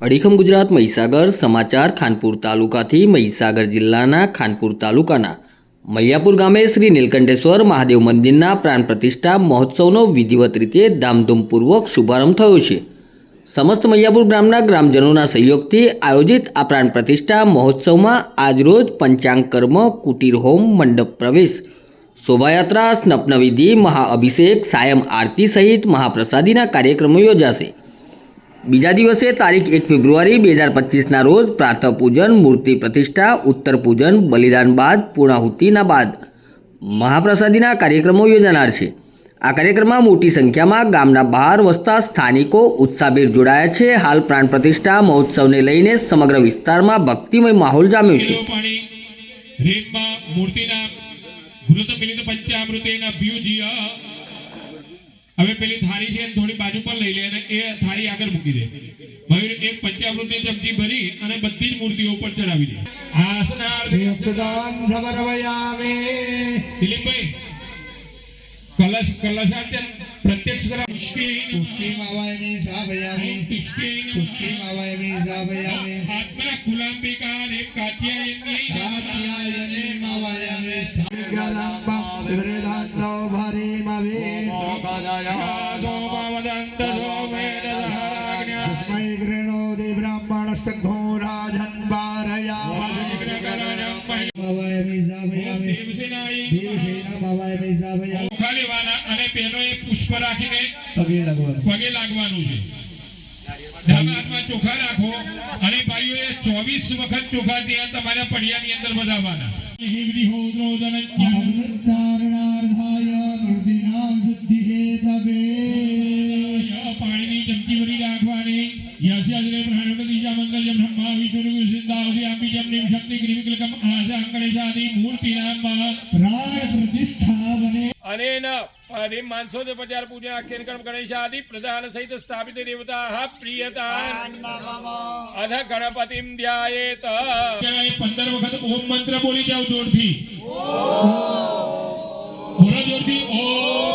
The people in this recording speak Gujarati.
અડીખમ ગુજરાત મહીસાગર સમાચાર ખાનપુર તાલુકાથી મહીસાગર જિલ્લાના ખાનપુર તાલુકાના મૈયાપુર ગામે શ્રી નીલકંઠેશ્વર મહાદેવ મંદિરના પ્રાણ પ્રતિષ્ઠા મહોત્સવનો વિધિવત રીતે ધામધૂમપૂર્વક શુભારંભ થયો છે. સમસ્ત મૈયાપુર ગ્રામના ગ્રામજનોના સહયોગથી આયોજિત આ પ્રાણ પ્રતિષ્ઠા મહોત્સવમાં આજરોજ પંચાંગ કર્મ, કુટીર હોમ, મંડપ પ્રવેશ, શોભાયાત્રા, સ્નપનવિધિ, મહાઅભિષેક, સાયમ આરતી સહિત મહાપ્રસાદીના કાર્યક્રમો યોજાશે. બીજા દિવસે તારીખ એક ફેબ્રુઆરી બે હજાર પચીસના રોજ પ્રાતઃ પૂજન, મૂર્તિ પ્રતિષ્ઠા, ઉત્તર પૂજન, બલિદાન બાદ પૂર્ણાહુતિના બાદ મહાપ્રસાદીના કાર્યક્રમો યોજાનાર છે. આ કાર્યક્રમમાં મોટી સંખ્યામાં ગામના બહાર વસતા સ્થાનિકો ઉત્સાહભેર જોડાયા છે. હાલ પ્રાણ પ્રતિષ્ઠા મહોત્સવને લઈને સમગ્ર વિસ્તારમાં ભક્તિમય માહોલ જામ્યો છે. મૂર્તિના હવે પેલી થાળી છે થોડી બાજુ પર લઈ લે અને એ થાળી આગળ મૂકી દે. મયુર એક પંચામૃતની ચમચી ભરી અને બધી જ મૂર્તિઓ ઉપર ચડાવી દે. દિલીપભાઈ કલશ કલશાત્યન પ્રત્યક્ષ કરા પુષ્ટિ પુષ્ટિ માવાયમી સાભયામી. પુષ્ટિ પુષ્ટિ માવાયમી સાભયામી. આત્મા કુલાંબિકા રે કાત્યાયની કાત્યાયની માવાયમી. સાગલાંબા વિરેલાંતો ભરીમાવી પેલો એ પુષ્પ રાખીને લગવાનું છે ચોખા રાખો અને ભાઈઓ એ ચોવીસ વખત ચોખા ત્યાં તમારા પડિયાની અંદર વધાવવાના वज्रे प्राणपतिजा मङ्गल्यं ब्रह्मा विष्णुरुसिन्दाभियाम्बिजं निं शक्तिग्रीविकलकम् आशाङ्कलेशादि मूर्तिनां प्राण प्रतिष्ठावने अनेन પાદિમ માનસો તે પચાર પૂજ્ય અખિલ કર્મ ગણેશાદિ પ્રધાન સહિત સ્થાપિત દેવતા પ્રિયતા. અધ ગણપતિમ ધ્યાયેત. પંદર વખત ઓમ મંત્ર બોલી જાવ જોરથી. જોરથી ઓમ.